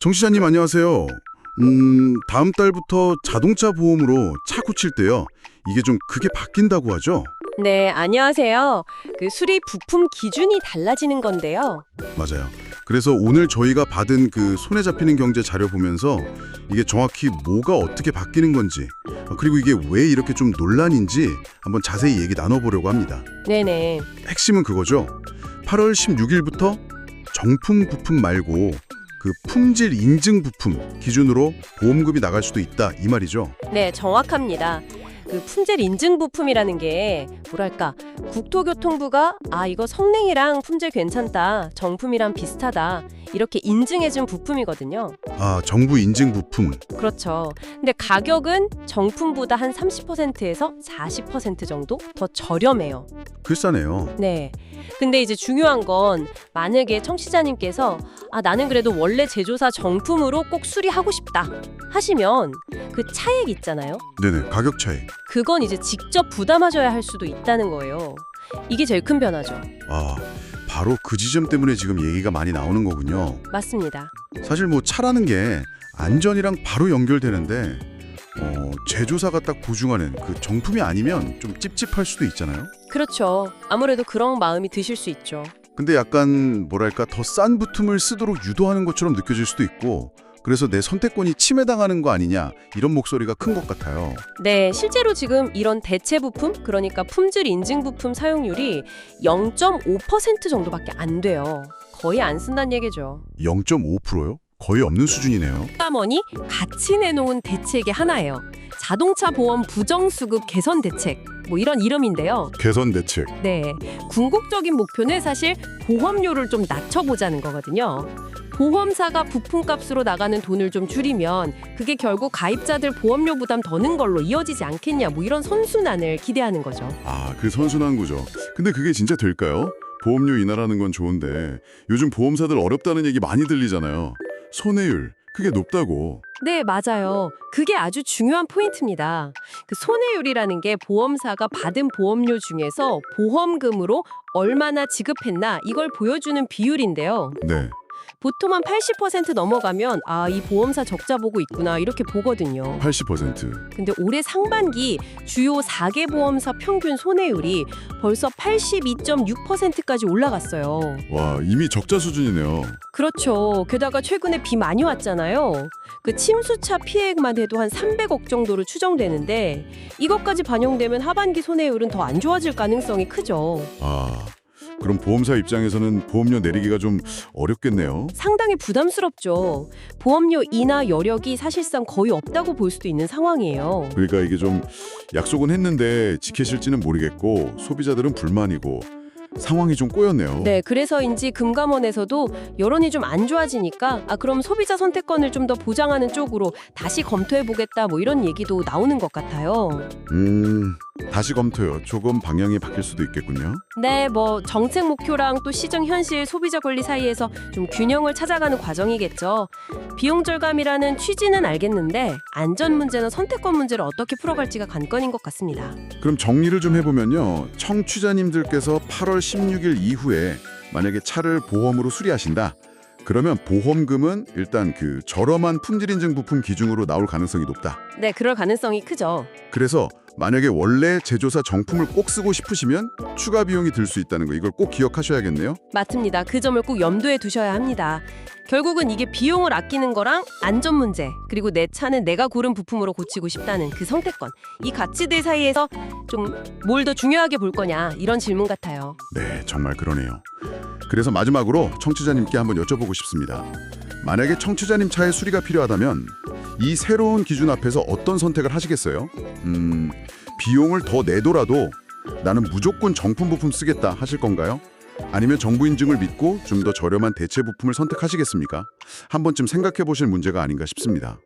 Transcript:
정시자님 안녕하세요. 음, 다음 달부터 자동차 보험으로 차 고칠 때요. 이게 좀 크게 바뀐다고 하죠? 네, 안녕하세요. 그 수리 부품 기준이 달라지는 건데요. 맞아요. 그래서 오늘 저희가 받은 그 손에 잡히는 경제 자료 보면서 이게 정확히 뭐가 어떻게 바뀌는 건지 어, 그리고 이게 왜 이렇게 좀 논란인지 한번 자세히 얘기 나눠보려고 합니다. 네네. 핵심은 그거죠. 8월 16일부터 정품 부품 말고 그 품질 인증 부품 기준으로 보험금이 나갈 수도 있다 이 말이죠. 네, 정확합니다. 그 품질 인증 부품이라는 게 뭐랄까 국토교통부가 아 이거 성능이랑 품질 괜찮다 정품이랑 비슷하다 이렇게 인증해준 부품이거든요. 아 정부 인증 부품 그렇죠. 근데 가격은 정품보다 한 30%에서 40% 정도 더 저렴해요. 글싸네요. 네. 근데 이제 중요한 건 만약에 청취자님께서 아 나는 그래도 원래 제조사 정품으로 꼭 수리하고 싶다 하시면 그 차액 있잖아요. 네네 가격 차이. 그건 이제 직접 부담하셔야 할 수도 있다는 거예요. 이게 제일 큰 변화죠. 아 바로 그 지점 때문에 지금 얘기가 많이 나오는 거군요. 맞습니다. 사실 뭐 차라는 게 안전이랑 바로 연결되는데 어, 제조사가 딱 보증하는 그 정품이 아니면 좀 찝찝할 수도 있잖아요. 그렇죠. 아무래도 그런 마음이 드실 수 있죠. 근데 약간 뭐랄까 더 싼 부품을 쓰도록 유도하는 것처럼 느껴질 수도 있고 그래서 내 선택권이 침해당하는 거 아니냐 이런 목소리가 큰 것 같아요. 네, 실제로 지금 이런 대체 부품, 그러니까 품질 인증 부품 사용률이 0.5% 정도밖에 안 돼요. 거의 안 쓴다는 얘기죠. 0.5%요? 거의 없는 수준이네요. 까머니 같이 내놓은 대책의 하나예요. 자동차 보험 부정수급 개선 대책. 뭐 이런 이름인데요. 개선 대책. 네. 궁극적인 목표는 사실 보험료를 좀 낮춰보자는 거거든요. 보험사가 부품값으로 나가는 돈을 좀 줄이면 그게 결국 가입자들 보험료 부담 더는 걸로 이어지지 않겠냐 뭐 이런 선순환을 기대하는 거죠. 아, 그 선순환 구조. 근데 그게 진짜 될까요? 보험료 인하라는 건 좋은데 요즘 보험사들 어렵다는 얘기 많이 들리잖아요. 손해율 그게 높다고. 네, 맞아요. 그게 아주 중요한 포인트입니다. 그 손해율이라는 게 보험사가 받은 보험료 중에서 보험금으로 얼마나 지급했나 이걸 보여주는 비율인데요. 네. 보통 한 80% 넘어가면 아, 이 보험사 적자 보고 있구나 이렇게 보거든요. 80%. 근데 올해 상반기 주요 4개 보험사 평균 손해율이 벌써 82.6%까지 올라갔어요. 와, 이미 적자 수준이네요. 그렇죠. 게다가 최근에 비 많이 왔잖아요. 그 침수차 피해액만 해도 한 300억 정도로 추정되는데 이것까지 반영되면 하반기 손해율은 더 안 좋아질 가능성이 크죠. 아, 그럼 보험사 입장에서는 보험료 내리기가 좀 어렵겠네요. 상당히 부담스럽죠. 보험료 인하 여력이 사실상 거의 없다고 볼 수도 있는 상황이에요. 그러니까 이게 좀 약속은 했는데 지키실지는 모르겠고 소비자들은 불만이고 상황이 좀 꼬였네요. 네, 그래서인지 금감원에서도 여론이 좀 안 좋아지니까 아 그럼 소비자 선택권을 좀 더 보장하는 쪽으로 다시 검토해 보겠다 뭐 이런 얘기도 나오는 것 같아요. 음, 다시 검토요. 조금 방향이 바뀔 수도 있겠군요. 네, 뭐 정책 목표랑 또 시정 현실 소비자 권리 사이에서 좀 균형을 찾아가는 과정이겠죠. 비용 절감이라는 취지는 알겠는데 안전 문제나 선택권 문제를 어떻게 풀어갈지가 관건인 것 같습니다. 그럼 정리를 좀 해보면요. 청취자님들께서 8월 16일 이후에 만약에 차를 보험으로 수리하신다. 그러면 보험금은 일단 그 저렴한 품질 인증 부품 기준으로 나올 가능성이 높다. 네, 그럴 가능성이 크죠. 그래서 만약에 원래 제조사 정품을 꼭 쓰고 싶으시면 추가 비용이 들 수 있다는 거 이걸 꼭 기억하셔야겠네요. 맞습니다. 그 점을 꼭 염두에 두셔야 합니다. 결국은 이게 비용을 아끼는 거랑 안전 문제, 그리고 내 차는 내가 고른 부품으로 고치고 싶다는 그 선택권, 이 가치들 사이에서 좀 뭘 더 중요하게 볼 거냐 이런 질문 같아요. 네, 정말 그러네요. 그래서 마지막으로 청취자님께 한번 여쭤보고 싶습니다. 만약에 청취자님 차에 수리가 필요하다면 이 새로운 기준 앞에서 어떤 선택을 하시겠어요? 음, 비용을 더 내더라도 나는 무조건 정품 부품 쓰겠다 하실 건가요? 아니면 정부 인증을 믿고 좀 더 저렴한 대체 부품을 선택하시겠습니까? 한 번쯤 생각해 보실 문제가 아닌가 싶습니다.